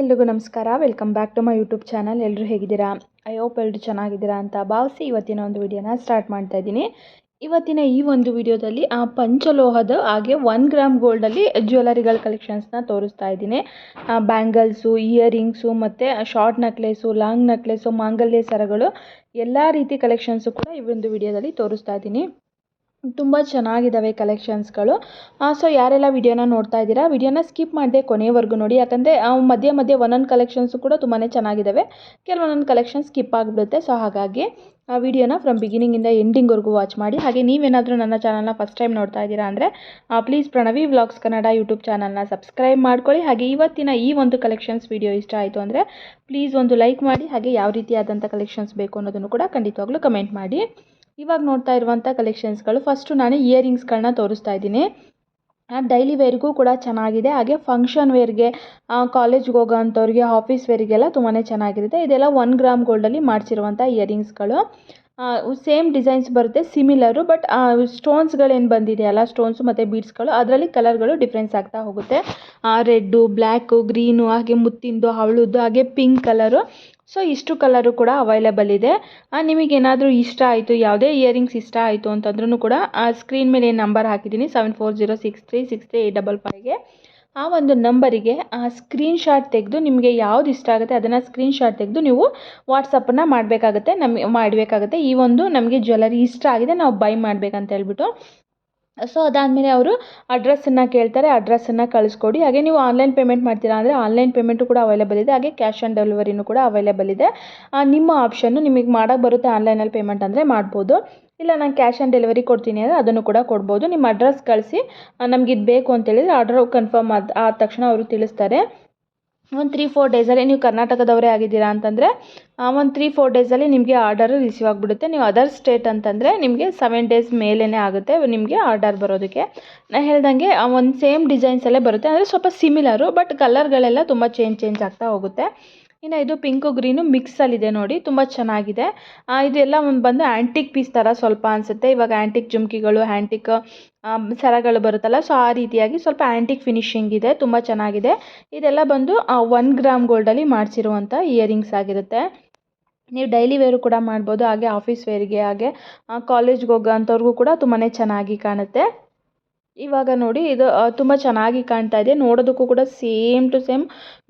ಎಲ್ರಿಗೂ ನಮಸ್ಕಾರ. Welcome back to my YouTube channel ಎಲ್ಲರೂ ಹೇಗಿದ್ದೀರಾ? ಐ ಹೋಪ್ ಎಲ್ಲರೂ ಚೆನ್ನಾಗಿದ್ದೀರಾ ಅಂತ ಭಾವಿಸಿ ಇವತ್ತಿನ ಒಂದು ವಿಡಿಯೋನ ಸ್ಟಾರ್ಟ್ ಮಾಡ್ತಾ ಇದ್ದೀನಿ. ಇವತ್ತಿನ ಈ ಒಂದು ವಿಡಿಯೋದಲ್ಲಿ ಆ ಪಂಚಲೋಹದ ಹಾಗೆ ಒನ್ ಗ್ರಾಮ್ ಗೋಲ್ಡಲ್ಲಿ ಜ್ಯುವೆಲರಿಗಳ ಕಲೆಕ್ಷನ್ಸ್ನ ತೋರಿಸ್ತಾ ಇದ್ದೀನಿ. ಬ್ಯಾಂಗಲ್ಸು ಇಯರಿಂಗ್ಸು ಮತ್ತು ಶಾರ್ಟ್ ನೆಕ್ಲೆಸು ಲಾಂಗ್ ನೆಕ್ಲೆಸು ಮಾಂಗಲ್ಯ ಸರಗಳು, ಎಲ್ಲ ರೀತಿ ಕಲೆಕ್ಷನ್ಸು ಕೂಡ ಈ ಒಂದು ವಿಡಿಯೋದಲ್ಲಿ ತೋರಿಸ್ತಾ ಇದ್ದೀನಿ. ತುಂಬ ಚೆನ್ನಾಗಿದ್ದಾವೆ ಕಲೆಕ್ಷನ್ಸ್ಗಳು. ಸೊ ಯಾರೆಲ್ಲ ವಿಡಿಯೋನ ನೋಡ್ತಾ ಇದ್ದೀರಾ, ವಿಡಿಯೋನ ಸ್ಕಿಪ್ ಮಾಡದೆ ಕೊನೆವರೆಗೂ ನೋಡಿ. ಯಾಕಂದರೆ ಮಧ್ಯೆ ಮಧ್ಯೆ ಒಂದೊಂದು ಕಲೆಕ್ಷನ್ಸು ಕೂಡ ತುಂಬಾ ಚೆನ್ನಾಗಿದ್ದಾವೆ ಕೆಲವೊಂದೊಂದು ಕಲೆಕ್ಷನ್ ಸ್ಕಿಪ್ ಆಗಿಬಿಡುತ್ತೆ. ಸೊ ಹಾಗಾಗಿ, ಆ, ವಿಡಿಯೋನ ಫ್ರಮ್ ಬಿಗಿನಿಂಗಿಂದ ಎಂಡಿಂಗ್ವರೆಗೂ ವಾಚ್ ಮಾಡಿ. ಹಾಗೆ ನೀವೇನಾದರೂ ನನ್ನ ಚಾನಲ್ನ ಫಸ್ಟ್ ಟೈಮ್ ನೋಡ್ತಾ ಇದ್ದೀರಾ ಅಂದರೆ please Pranavi vlogs Kannada YouTube ಚಾನಲ್ನ ಸಬ್ಸ್ಕ್ರೈಬ್ ಮಾಡ್ಕೊಳ್ಳಿ. ಹಾಗೆ ಇವತ್ತಿನ ಈ ಒಂದು ಕಲೆಕ್ಷನ್ಸ್ ವಿಡಿಯೋ ಇಷ್ಟ ಆಯಿತು ಅಂದರೆ ಪ್ಲೀಸ್ ಒಂದು ಲೈಕ್ ಮಾಡಿ. ಹಾಗೆ ಯಾವ ರೀತಿಯಾದಂಥ ಕಲೆಕ್ಷನ್ಸ್ ಬೇಕು ಅನ್ನೋದನ್ನು ಕೂಡ ಖಂಡಿತವಾಗ್ಲೂ ಕಮೆಂಟ್ ಮಾಡಿ. ಇವಾಗ ನೋಡ್ತಾ ಇರುವಂಥ ಕಲೆಕ್ಷನ್ಸ್ಗಳು ಫಸ್ಟು ನಾನು ಇಯರಿಂಗ್ಸ್ಗಳನ್ನ ತೋರಿಸ್ತಾ ಇದ್ದೀನಿ. ಡೈಲಿ ವೇರ್ಗೂ ಕೂಡ ಚೆನ್ನಾಗಿದೆ. ಹಾಗೆ ಫಂಕ್ಷನ್ ವೇರ್ಗೆ ಕಾಲೇಜ್ಗೆ ಹೋಗೋ ಅಂಥವ್ರಿಗೆ ಆಫೀಸ್ ವೇರಿಗೆಲ್ಲ ತುಂಬಾ ಚೆನ್ನಾಗಿರುತ್ತೆ. ಇದೆಲ್ಲ ಒನ್ ಗ್ರಾಮ್ ಗೋಲ್ಡಲ್ಲಿ ಮಾಡಿಸಿರುವಂಥ ಇಯರಿಂಗ್ಸ್ಗಳು ಸೇಮ್ ಡಿಸೈನ್ಸ್ ಬರುತ್ತೆ ಸಿಮಿಲರು ಬಟ್ ಸ್ಟೋನ್ಸ್ಗಳೇನು ಬಂದಿದೆಯಲ್ಲ ಸ್ಟೋನ್ಸು ಮತ್ತು ಬೀಡ್ಸ್ಗಳು ಅದರಲ್ಲಿ ಕಲರ್ಗಳು ಡಿಫ್ರೆನ್ಸ್ ಆಗ್ತಾ ಹೋಗುತ್ತೆ. ರೆಡ್ಡು ಬ್ಲ್ಯಾಕು ಗ್ರೀನು ಹಾಗೆ ಮುತ್ತಿಂದು ಹವಳದ್ದು ಹಾಗೆ ಪಿಂಕ್ ಕಲರು ಸೊ ಇಷ್ಟು ಕಲರು ಕೂಡ ಅವೈಲೇಬಲ್ ಇದೆ. ನಿಮಗೇನಾದರೂ ಇಷ್ಟ ಆಯಿತು, ಯಾವುದೇ ಇಯರಿಂಗ್ಸ್ ಇಷ್ಟ ಆಯಿತು ಅಂತಂದ್ರೂ ಕೂಡ ಸ್ಕ್ರೀನ್ ಮೇಲೆ ನಂಬರ್ ಹಾಕಿದ್ದೀನಿ seven four zero six three six three eight double ಫೈವ್ಗೆ ಆ ಒಂದು ನಂಬರಿಗೆ ಆ ಸ್ಕ್ರೀನ್ ಶಾಟ್ ತೆಗೆದು ನಿಮಗೆ ಯಾವ್ದು ಇಷ್ಟ ಆಗುತ್ತೆ ಅದನ್ನು ಸ್ಕ್ರೀನ್ ಶಾಟ್ ತೆಗೆದು ನೀವು ವಾಟ್ಸಪ್ಪನ್ನು ಮಾಡಬೇಕಾಗುತ್ತೆ ನಮಗೆ ಮಾಡಬೇಕಾಗುತ್ತೆ. ಈ ಒಂದು ನಮಗೆ ಜ್ಯುವೆಲರಿ ಇಷ್ಟ ಆಗಿದೆ, ನಾವು ಬೈ ಮಾಡಬೇಕಂತ ಹೇಳ್ಬಿಟ್ಟು. ಸೊ ಅದಾದಮೇಲೆ ಅವರು ಅಡ್ರೆಸ್ಸನ್ನು ಕೇಳ್ತಾರೆ ಅಡ್ರೆಸ್ಸನ್ನು ಕಳಿಸ್ಕೊಡಿ. ಹಾಗೆ ನೀವು ಆನ್ಲೈನ್ ಪೇಮೆಂಟ್ ಮಾಡ್ತೀರಾ ಅಂದರೆ ಆನ್ಲೈನ್ ಪೇಮೆಂಟು ಕೂಡ ಅವೈಲೇಬಲ್ ಇದೆ. ಹಾಗೆ ಕ್ಯಾಶ್ ಆನ್ ಡೆಲಿವರಿನೂ ಕೂಡ ಅವೈಲೇಬಲ್ ಇದೆ. ನಿಮ್ಮ ಆಪ್ಷನ್ನು ನಿಮಗೆ ಮಾಡೋಕ್ಕೆ ಬರುತ್ತೆ ಆನ್ಲೈನಲ್ಲಿ ಪೇಮೆಂಟ್ ಅಂದರೆ ಮಾಡ್ಬೋದು. ಇಲ್ಲ, ನಾನು ಕ್ಯಾಶ್ ಆನ್ ಡೆಲಿವರಿ ಕೊಡ್ತೀನಿ ಅಂದರೆ ಅದನ್ನು ಕೂಡ ಕೊಡ್ಬೋದು. ನಿಮ್ಮ ಅಡ್ರೆಸ್ ಕಳಿಸಿ. ನಮ್ಗೆ ಇದು ಬೇಕು ಅಂತೇಳಿದರೆ ಆರ್ಡರ್ ಕನ್ಫರ್ಮ್ ಆದ ಆದ ತಕ್ಷಣ ಅವರು ತಿಳಿಸ್ತಾರೆ. ಒಂದು ತ್ರೀ ಫೋರ್ ಡೇಸಲ್ಲಿ ನೀವು ಕರ್ನಾಟಕದವರೇ ಆಗಿದ್ದೀರಾ ಅಂತಂದರೆ ಒಂದು ತ್ರೀ ಫೋರ್ ಡೇಸಲ್ಲಿ ನಿಮಗೆ ಆರ್ಡರ್ ರಿಸೀವ್ ಆಗಿಬಿಡುತ್ತೆ. ನೀವು ಅದರ್ ಸ್ಟೇಟ್ ಅಂತಂದರೆ ನಿಮಗೆ ಸೆವೆನ್ ಡೇಸ್ ಮೇಲೇ ಆಗುತ್ತೆ ನಿಮಗೆ ಆರ್ಡರ್ ಬರೋದಕ್ಕೆ. ನಾನು ಹೇಳ್ದಂಗೆ ಒಂದು ಸೇಮ್ ಡಿಸೈನ್ಸಲ್ಲೇ ಬರುತ್ತೆ. ಅಂದರೆ ಸ್ವಲ್ಪ ಸಿಮಿಲರು ಬಟ್ ಕಲರ್ಗಳೆಲ್ಲ ತುಂಬ ಚೇಂಜ್ ಚೇಂಜ್ ಆಗ್ತಾ ಹೋಗುತ್ತೆ. ಇನ್ನು ಇದು ಪಿಂಕು ಗ್ರೀನು ಮಿಕ್ಸಲ್ಲಿದೆ ನೋಡಿ, ತುಂಬ ಚೆನ್ನಾಗಿದೆ. ಇದೆಲ್ಲ ಒಂದು ಬಂದು ಆ್ಯಂಟಿಕ್ ಪೀಸ್ ಥರ ಸ್ವಲ್ಪ ಅನಿಸುತ್ತೆ. ಇವಾಗ ಆ್ಯಂಟಿಕ್ ಜುಮ್ಕಿಗಳು ಆ್ಯಂಟಿಕ್ ಸರಗಳು ಬರುತ್ತಲ್ಲ, ಸೊ ಆ ರೀತಿಯಾಗಿ ಸ್ವಲ್ಪ ಆ್ಯಂಟಿಕ್ ಫಿನಿಶಿಂಗ್ ಇದೆ, ತುಂಬ ಚೆನ್ನಾಗಿದೆ. ಇದೆಲ್ಲ ಬಂದು ಒನ್ ಗ್ರಾಮ್ ಗೋಲ್ಡಲ್ಲಿ ಮಾಡಿಸಿರುವಂಥ ಇಯರಿಂಗ್ಸ್ ಆಗಿರುತ್ತೆ. ನೀವು ಡೈಲಿ ವೇರು ಕೂಡ ಮಾಡ್ಬೋದು, ಹಾಗೆ ಆಫೀಸ್ ವೇರಿಗೆ ಹಾಗೆ ಕಾಲೇಜ್ಗೆ ಹೋಗೋ ಅಂಥವ್ರಿಗೂ ಕೂಡ ತುಂಬಾ ಚೆನ್ನಾಗಿ ಕಾಣುತ್ತೆ. ಇವಾಗ ನೋಡಿ ಇದು ತುಂಬ ಚೆನ್ನಾಗಿ ಕಾಣ್ತಾ ಇದೆ. ನೋಡೋದಕ್ಕೂ ಕೂಡ ಸೇಮ್ ಟು ಸೇಮ್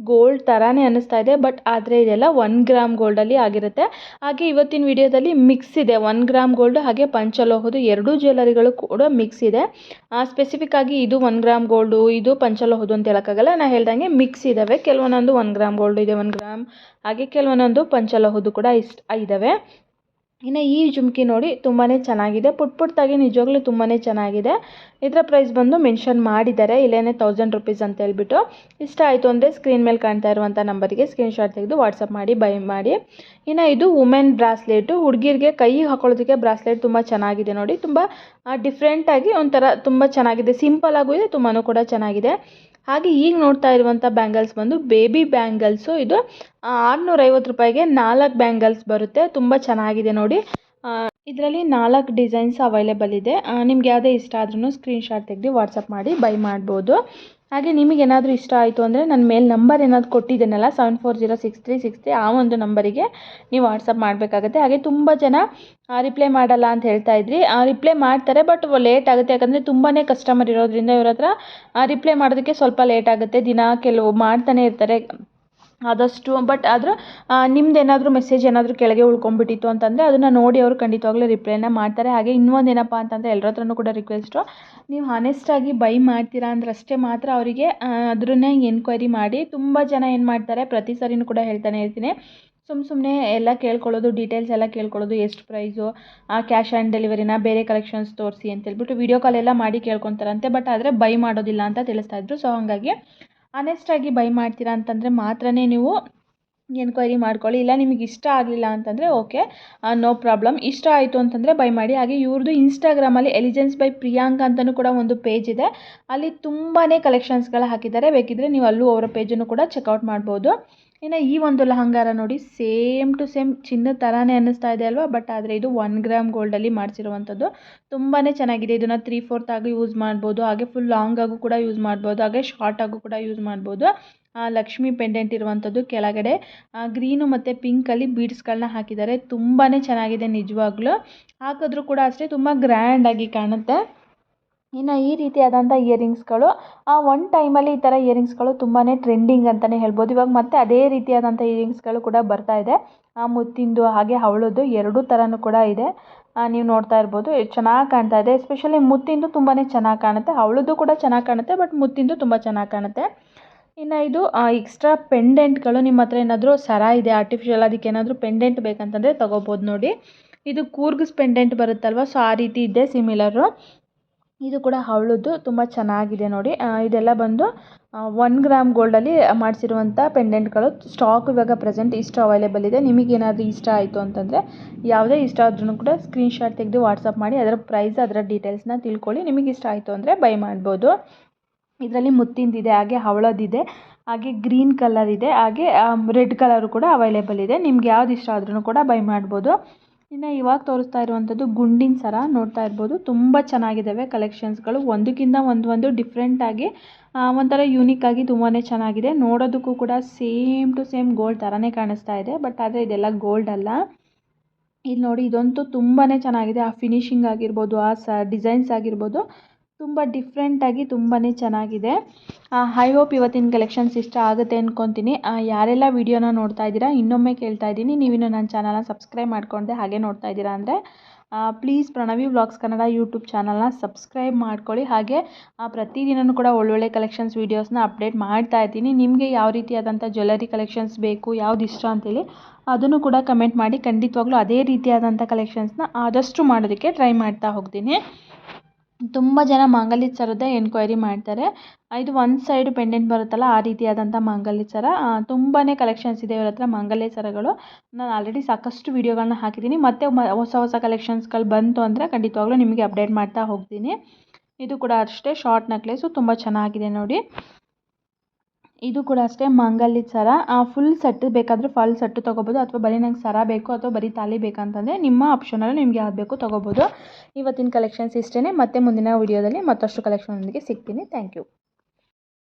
ಗೋಲ್ಡ್ ಥರನೇ ಅನಿಸ್ತಾ ಇದೆ. ಬಟ್ ಆದರೆ ಇದೆಲ್ಲ ಒನ್ ಗ್ರಾಮ್ ಗೋಲ್ಡಲ್ಲಿ ಆಗಿರುತ್ತೆ. ಹಾಗೆ ಇವತ್ತಿನ ವಿಡಿಯೋದಲ್ಲಿ ಮಿಕ್ಸ್ ಇದೆ. ಒನ್ ಗ್ರಾಮ್ ಗೋಲ್ಡ್ ಹಾಗೆ ಪಂಚಲೋಹದ್ದು ಎರಡೂ ಜ್ಯುವೆಲರಿಗಳು ಕೂಡ ಮಿಕ್ಸ್ ಇದೆ. ಸ್ಪೆಸಿಫಿಕ್ ಆಗಿ ಇದು ಒನ್ ಗ್ರಾಮ್ ಗೋಲ್ಡು ಇದು ಪಂಚಲೋಹದ್ದು ಅಂತ ಹೇಳೋಕ್ಕಾಗಲ್ಲ. ನಾನು ಹೇಳ್ದಂಗೆ ಮಿಕ್ಸ್ ಇದ್ದಾವೆ ಕೆಲವೊಂದೊಂದು ಒನ್ ಗ್ರಾಮ್ ಗೋಲ್ಡ್ ಇದೆ ಒನ್ ಗ್ರಾಮ್ ಹಾಗೆ ಕೆಲವೊಂದೊಂದು ಪಂಚಲೋಹದ್ದು ಕೂಡ ಇಷ್ಟ ಇದ್ದಾವೆ ಇನ್ನು ಈ ಜುಮ್ಕಿ ನೋಡಿ ತುಂಬಾ ಚೆನ್ನಾಗಿದೆ. ಪುಟ್ ಪುಟ್ಟಾಗಿ ನಿಜವಾಗ್ಲೂ ತುಂಬಾ ಚೆನ್ನಾಗಿದೆ. ಇದರ ಪ್ರೈಸ್ ಬಂದು ಮೆನ್ಷನ್ ಮಾಡಿದ್ದಾರೆ. ಇಲ್ಲೇನೆ ತೌಸಂಡ್ ರುಪೀಸ್ ಅಂತ ಹೇಳ್ಬಿಟ್ಟು. ಇಷ್ಟ ಆಯಿತು ಅಂದರೆ ಸ್ಕ್ರೀನ್ ಮೇಲೆ ಕಾಣ್ತಾ ಇರುವಂಥ ನಂಬರಿಗೆ ಸ್ಕ್ರೀನ್ಶಾಟ್ ತೆಗೆದು ವಾಟ್ಸಪ್ ಮಾಡಿ ಬೈ ಮಾಡಿ. ಇನ್ನು ಇದು ವುಮೆನ್ ಬ್ರಾಸ್ಲೆಟು ಹುಡುಗಿರಿಗೆ ಕೈ ಹಾಕೊಳ್ಳೋದಕ್ಕೆ ಬ್ರಾಸ್ಲೆಟ್ ತುಂಬ ಚೆನ್ನಾಗಿದೆ ನೋಡಿ. ತುಂಬ ಡಿಫ್ರೆಂಟಾಗಿ ಒಂಥರ ತುಂಬ ಚೆನ್ನಾಗಿದೆ. ಸಿಂಪಲ್ ಆಗೂ ಇದೆ ತುಂಬಾ ಕೂಡ ಚೆನ್ನಾಗಿದೆ. ಹಾಗೆ ಈಗ ನೋಡ್ತಾ ಇರುವಂಥ ಬ್ಯಾಂಗಲ್ಸ್ ಬಂದು ಬೇಬಿ ಬ್ಯಾಂಗಲ್ಸು. ಇದು ಆರುನೂರೈವತ್ತು ರೂಪಾಯಿಗೆ ನಾಲ್ಕು ಬ್ಯಾಂಗಲ್ಸ್ ಬರುತ್ತೆ. ತುಂಬ ಚೆನ್ನಾಗಿದೆ ನೋಡಿ. ಇದರಲ್ಲಿ ನಾಲ್ಕು ಡಿಸೈನ್ಸ್ ಅವೈಲೇಬಲ್ ಇದೆ. ನಿಮ್ಗೆ ಯಾವುದೇ ಇಷ್ಟ ಆದ್ರೂ ಸ್ಕ್ರೀನ್ಶಾಟ್ ತೆಗೆದು ವಾಟ್ಸಪ್ ಮಾಡಿ ಬೈ ಮಾಡ್ಬೋದು. ಹಾಗೆ ನಿಮಗೆ ಏನಾದರೂ ಇಷ್ಟ ಆಯಿತು ಅಂದರೆ ನನ್ನ ಮೇಲೆ ನಂಬರ್ ಏನಾದರೂ ಕೊಟ್ಟಿದ್ದೇನಲ್ಲ seven four zero six three six three ಆ ಒಂದು ನಂಬರಿಗೆ ನೀವು ವಾಟ್ಸಪ್ ಮಾಡಬೇಕಾಗುತ್ತೆ. ಹಾಗೆ ತುಂಬ ಜನ ರಿಪ್ಲೈ ಮಾಡಲ್ಲ ಅಂತ ಹೇಳ್ತಾ ಇದ್ರಿ. ರಿಪ್ಲೈ ಮಾಡ್ತಾರೆ ಬಟ್ ಲೇಟ್ ಆಗುತ್ತೆ. ಯಾಕಂದರೆ ತುಂಬಾ ಕಸ್ಟಮರ್ ಇರೋದ್ರಿಂದ ಇವ್ರ ಹತ್ರ ರಿಪ್ಲೈ ಮಾಡೋದಕ್ಕೆ ಸ್ವಲ್ಪ ಲೇಟ್ ಆಗುತ್ತೆ. ದಿನ ಕೆಲವು ಮಾಡ್ತಾನೆ ಇರ್ತಾರೆ. ಆದಷ್ಟು ಬಟ್ ಆದರೂ ನಿಮ್ದು ಏನಾದರೂ ಮೆಸೇಜ್ ಏನಾದರೂ ಕೆಳಗೆ ಉಳ್ಕೊಂಡ್ಬಿಟ್ಟಿತ್ತು ಅಂತಂದರೆ ಅದನ್ನು ನೋಡಿ ಅವರು ಖಂಡಿತವಾಗ್ಲೂ ರಿಪ್ಲೈನ ಮಾಡ್ತಾರೆ. ಹಾಗೆ ಇನ್ನೊಂದು ಏನಪ್ಪ ಅಂತಂದರೆ ಎಲ್ಲರ ಹತ್ರನೂ ಕೂಡ ರಿಕ್ವೆಸ್ಟು ನೀವು ಹಾನೆಸ್ಟಾಗಿ ಬೈ ಮಾಡ್ತೀರಾ ಅಂದ್ರೆ ಅಷ್ಟೇ ಮಾತ್ರ ಅವರಿಗೆ ಅದ್ರನ್ನೇ ಎನ್ಕ್ವೈರಿ ಮಾಡಿ ತುಂಬ ಜನ ಏನು ಮಾಡ್ತಾರೆ, ಪ್ರತಿ ಸರಿನೂ ಕೂಡ ಹೇಳ್ತಾನೆ ಇರ್ತೀನಿ. ಸುಮ್ಮ ಸುಮ್ಮನೆ ಎಲ್ಲ ಕೇಳ್ಕೊಳ್ಳೋದು ಡೀಟೇಲ್ಸ್ ಎಲ್ಲ ಕೇಳ್ಕೊಳ್ಳೋದು, ಎಷ್ಟು ಪ್ರೈಸು ಕ್ಯಾಶ್ ಆನ್ ಡೆಲಿವರಿನ ಬೇರೆ ಕಲೆಕ್ಷನ್ಸ್ ತೋರಿಸಿ ಅಂತ ಹೇಳ್ಬಿಟ್ಟು ವೀಡಿಯೋ ಕಾಲ್ ಎಲ್ಲ ಮಾಡಿ ಕೇಳ್ಕೊತಾರಂತೆ ಬಟ್ ಆದರೆ ಬೈ ಮಾಡೋದಿಲ್ಲ ಅಂತ ತಿಳಿಸ್ತಾ ಇದ್ರು. ಸೊ ಹಾಗಾಗಿ ಆನೆಸ್ಟಾಗಿ ಬೈ ಮಾಡ್ತೀರಾ ಅಂತಂದರೆ ಮಾತ್ರನೇ ನೀವು ಎನ್ಕ್ವೈರಿ ಮಾಡ್ಕೊಳ್ಳಿ. ಇಲ್ಲ, ನಿಮಗೆ ಇಷ್ಟ ಆಗಲಿಲ್ಲ ಅಂತಂದರೆ ಓಕೆ ನೋ ಪ್ರಾಬ್ಲಮ್ ಇಷ್ಟ ಆಯಿತು ಅಂತಂದರೆ ಬೈ ಮಾಡಿ. ಹಾಗೆ ಇವ್ರದ್ದು ಇನ್ಸ್ಟಾಗ್ರಾಮಲ್ಲಿ ಎಲಿಜೆನ್ಸ್ ಬೈ ಪ್ರಿಯಾಂಕ ಅಂತಲೂ ಕೂಡ ಒಂದು ಪೇಜ್ ಇದೆ. ಅಲ್ಲಿ ತುಂಬಾ ಕಲೆಕ್ಷನ್ಸ್ಗಳು ಹಾಕಿದ್ದಾರೆ. ಬೇಕಿದ್ದರೆ ನೀವು ಅಲ್ಲೂ ಅವರ ಪೇಜನ್ನು ಕೂಡ ಚೆಕ್ಔಟ್ ಮಾಡ್ಬೋದು. ಇನ್ನು ಈ ಒಂದು ಲಹಂಗಾರ ನೋಡಿ ಸೇಮ್ ಟು ಸೇಮ್ ಚಿನ್ನದ ಥರನೇ ಅನ್ನಿಸ್ತಾ ಇದೆ ಅಲ್ವಾ? ಬಟ್ ಆದರೆ ಇದು ಒನ್ ಗ್ರಾಮ್ ಗೋಲ್ಡಲ್ಲಿ ಮಾಡಿಸಿರುವಂಥದ್ದು. ತುಂಬಾ ಚೆನ್ನಾಗಿದೆ. ಇದನ್ನು ತ್ರೀ ಫೋರ್ತ್ ಆಗಿ ಯೂಸ್ ಮಾಡ್ಬೋದು. ಹಾಗೆ ಫುಲ್ ಲಾಂಗ್ ಆಗು ಕೂಡ ಯೂಸ್ ಮಾಡ್ಬೋದು. ಹಾಗೆ ಶಾರ್ಟ್ ಆಗು ಕೂಡ ಯೂಸ್ ಮಾಡ್ಬೋದು. ಲಕ್ಷ್ಮಿ ಪೆಂಡೆಂಟ್ ಇರುವಂಥದ್ದು ಕೆಳಗಡೆ. ಗ್ರೀನು ಮತ್ತು ಪಿಂಕಲ್ಲಿ ಬೀಡ್ಸ್ಗಳನ್ನ ಹಾಕಿದ್ದಾರೆ. ತುಂಬಾ ಚೆನ್ನಾಗಿದೆ ನಿಜವಾಗ್ಲೂ. ಹಾಕಿದ್ರೂ ಕೂಡ ಅಷ್ಟೇ ತುಂಬ ಗ್ರ್ಯಾಂಡಾಗಿ ಕಾಣುತ್ತೆ. ಇನ್ನು ಈ ರೀತಿಯಾದಂಥ ಇಯರಿಂಗ್ಸ್ಗಳು ಒನ್ ಟೈಮಲ್ಲಿ ಈ ಥರ ಇಯರಿಂಗ್ಸ್ಗಳು ತುಂಬಾ ಟ್ರೆಂಡಿಂಗ್ ಅಂತಲೇ ಹೇಳ್ಬೋದು. ಇವಾಗ ಮತ್ತೆ ಅದೇ ರೀತಿಯಾದಂಥ ಇಯರಿಂಗ್ಸ್ಗಳು ಕೂಡ ಬರ್ತಾ ಇದೆ. ಆ ಮುತ್ತಿಂದು, ಹಾಗೆ ಅವಳದ್ದು ಎರಡೂ ಥರನೂ ಕೂಡ ಇದೆ. ನೀವು ನೋಡ್ತಾ ಇರ್ಬೋದು ಚೆನ್ನಾಗಿ ಕಾಣ್ತಾ ಇದೆ. ಎಸ್ಪೆಷಲಿ ಮುತ್ತಿಂದು ತುಂಬಾ ಚೆನ್ನಾಗಿ ಕಾಣುತ್ತೆ. ಅವಳದ್ದು ಕೂಡ ಚೆನ್ನಾಗಿ ಕಾಣುತ್ತೆ ಬಟ್ ಮುತ್ತಿಂದು ತುಂಬ ಚೆನ್ನಾಗಿ ಕಾಣುತ್ತೆ. ಇನ್ನು ಇದು ಎಕ್ಸ್ಟ್ರಾ ಪೆಂಡೆಂಟ್ಗಳು ನಿಮ್ಮ ಹತ್ರ ಏನಾದರೂ ಸರ ಇದೆ? ಆರ್ಟಿಫಿಷಿಯಲ್ ಅದಕ್ಕೆ ಏನಾದರೂ ಪೆಂಡೆಂಟ್ ಬೇಕಂತಂದರೆ ತೊಗೋಬೋದು ನೋಡಿ. ಇದು ಕೂರ್ಗ್ಸ್ ಪೆಂಡೆಂಟ್ ಬರುತ್ತಲ್ವ? ಸೊ ಆ ರೀತಿ ಇದೆ ಸಿಮಿಲರು ಇದು ಕೂಡ ಹವಳದ್ದು ತುಂಬ ಚೆನ್ನಾಗಿದೆ ನೋಡಿ. ಇದೆಲ್ಲ ಬಂದು ಒನ್ ಗ್ರಾಮ್ ಗೋಲ್ಡಲ್ಲಿ ಮಾಡಿಸಿರುವಂಥ ಪೆಂಡೆಂಟ್ಗಳು ಸ್ಟಾಕ್ ಇವಾಗ ಪ್ರೆಸೆಂಟ್ ಇಷ್ಟು ಅವೈಲೇಬಲ್ ಇದೆ. ನಿಮಗೇನಾದರೂ ಇಷ್ಟ ಆಯಿತು ಅಂತಂದರೆ, ಯಾವುದೇ ಇಷ್ಟ ಆದ್ರೂ ಕೂಡ ಸ್ಕ್ರೀನ್ಶಾಟ್ ತೆಗೆದು ವಾಟ್ಸಪ್ ಮಾಡಿ, ಅದರ ಪ್ರೈಸ್ ಅದರ ಡೀಟೇಲ್ಸ್ನ ತಿಳ್ಕೊಳ್ಳಿ. ನಿಮಗೆ ಇಷ್ಟ ಆಯಿತು ಅಂದರೆ ಬೈ ಮಾಡ್ಬೋದು. ಇದರಲ್ಲಿ ಮುತ್ತಿಂದಿದೆ, ಹಾಗೆ ಹವಳದಿದೆ, ಹಾಗೆ ಗ್ರೀನ್ ಕಲರ್ ಇದೆ, ಹಾಗೆ ರೆಡ್ ಕಲರು ಕೂಡ ಅವೈಲೇಬಲ್ ಇದೆ. ನಿಮ್ಗೆ ಯಾವ್ದು ಇಷ್ಟ ಆದ್ರೂ ಕೂಡ ಬೈ ಮಾಡ್ಬೋದು. ಇನ್ನು ಇವಾಗ ತೋರಿಸ್ತಾ ಇರುವಂಥದ್ದು ಗುಂಡಿನ ಸರ ನೋಡ್ತಾ ಇರ್ಬೋದು. ತುಂಬ ಚೆನ್ನಾಗಿದ್ದಾವೆ ಕಲೆಕ್ಷನ್ಸ್ಗಳು ಒಂದಕ್ಕಿಂತ ಒಂದು ಒಂದು ಡಿಫ್ರೆಂಟಾಗಿ ಒಂಥರ ಆಗಿ ತುಂಬಾ ಚೆನ್ನಾಗಿದೆ. ನೋಡೋದಕ್ಕೂ ಕೂಡ ಸೇಮ್ ಟು ಸೇಮ್ ಗೋಲ್ಡ್ ಥರನೇ ಕಾಣಿಸ್ತಾ ಇದೆ. ಬಟ್ ಆದರೆ ಇದೆಲ್ಲ ಗೋಲ್ಡ್ ಅಲ್ಲ. ಇಲ್ಲಿ ನೋಡಿ ಇದಂತೂ ತುಂಬಾ ಚೆನ್ನಾಗಿದೆ. ಆ ಫಿನಿಶಿಂಗ್ ಆಗಿರ್ಬೋದು, ಆ ಸ ಡಿಸೈನ್ಸ್ ಆಗಿರ್ಬೋದು. ತುಂಬ ಡಿಫ್ರೆಂಟಾಗಿ ತುಂಬಾ ಚೆನ್ನಾಗಿದೆ. ಹೈ ಹೋಪ್ ಇವತ್ತಿನ ಕಲೆಕ್ಷನ್ಸ್ ಇಷ್ಟ ಆಗುತ್ತೆ ಅಂದ್ಕೊತೀನಿ ಯಾರೆಲ್ಲ ವೀಡಿಯೋನ ನೋಡ್ತಾ ಇದ್ದೀರಾ, ಇನ್ನೊಮ್ಮೆ ಕೇಳ್ತಾ ಇದ್ದೀನಿ. ನೀವಿನ್ನೂ ನನ್ನ ಚಾನಲ್ನ ಸಬ್ಸ್ಕ್ರೈಬ್ ಮಾಡ್ಕೊಂಡೆ ಹಾಗೆ ನೋಡ್ತಾ ಇದ್ದೀರಾ ಅಂದರೆ please Pranavi vlogs Kannada YouTube ಚಾನಲ್ನ ಸಬ್ಸ್ಕ್ರೈಬ್ ಮಾಡ್ಕೊಳ್ಳಿ. ಹಾಗೆ ಪ್ರತಿದಿನವೂ ಕೂಡ ಒಳ್ಳೊಳ್ಳೆ ಕಲೆಕ್ಷನ್ಸ್ ವೀಡಿಯೋಸ್ನ ಅಪ್ಡೇಟ್ ಮಾಡ್ತಾ ಇದ್ದೀನಿ. ನಿಮಗೆ ಯಾವ ರೀತಿಯಾದಂಥ ಜ್ಯುವೆಲ್ಲರಿ ಕಲೆಕ್ಷನ್ಸ್ ಬೇಕು, ಯಾವ್ದು ಇಷ್ಟ ಅಂತೇಳಿ, ಅದನ್ನು ಕೂಡ ಕಮೆಂಟ್ ಮಾಡಿ. ಖಂಡಿತವಾಗ್ಲೂ ಅದೇ ರೀತಿಯಾದಂಥ ಕಲೆಕ್ಷನ್ಸ್ನ ಆದಷ್ಟು ಮಾಡೋದಕ್ಕೆ ಟ್ರೈ ಮಾಡ್ತಾ ಹೋಗ್ತೀನಿ. ತುಂಬ ಜನ ಮಾಂಗಲ್ಯ ಸರದ್ದೇ ಎನ್ಕ್ವೈರಿ ಮಾಡ್ತಾರೆ. ಇದು ಒಂದು ಸೈಡ್ ಪೆಂಡೆಂಟ್ ಬರುತ್ತಲ್ಲ, ಆ ರೀತಿಯಾದಂಥ ಮಾಂಗಲ್ಯ ಸರ ತುಂಬಾ ಕಲೆಕ್ಷನ್ಸ್ ಇದೆ ಇವ್ರ ಹತ್ರ ಮಾಂಗಲ್ಯ ಸರಗಳು ನಾನು ಆಲ್ರೆಡಿ ಸಾಕಷ್ಟು ವೀಡಿಯೋಗಳನ್ನ ಹಾಕಿದ್ದೀನಿ. ಮತ್ತೆ ಹೊಸ ಹೊಸ ಕಲೆಕ್ಷನ್ಸ್ಗಳು ಬಂತು ಅಂದರೆ ಖಂಡಿತವಾಗ್ಲೂ ನಿಮಗೆ ಅಪ್ಡೇಟ್ ಮಾಡ್ತಾ ಹೋಗ್ತೀನಿ. ಇದು ಕೂಡ ಅಷ್ಟೇ ಶಾರ್ಟ್ ನೆಕ್ಲೆಸು ತುಂಬ ಚೆನ್ನಾಗಿದೆ ನೋಡಿ. ಇದು ಕೂಡ ಅಷ್ಟೇ ಮಾಂಗಲ್ಯದ ಸರ. ಫುಲ್ ಸೆಟ್ ಬೇಕಾದರೆ ಫುಲ್ ಸೆಟ್ ತೊಗೋಬೋದು. ಅಥವಾ ಬರೀ ನಂಗೆ ಸರ ಬೇಕು ಅಥವಾ ಬರೀ ತಾಲಿ ಬೇಕಂತಂದರೆ ನಿಮ್ಮ ಆಪ್ಷನಲ್ಲಿ ನಿಮ್ಗೆ ಯಾವ್ದು ಬೇಕು ತೊಗೋಬೋದು. ಇವತ್ತಿನ ಕಲೆಕ್ಷನ್ಸ್ ಇಷ್ಟೇ ಮತ್ತೆ ಮುಂದಿನ ವೀಡಿಯೋದಲ್ಲಿ ಮತ್ತಷ್ಟು ಕಲೆಕ್ಷನ್ನೊಂದಿಗೆ ಸಿಗ್ತೀನಿ. Thank you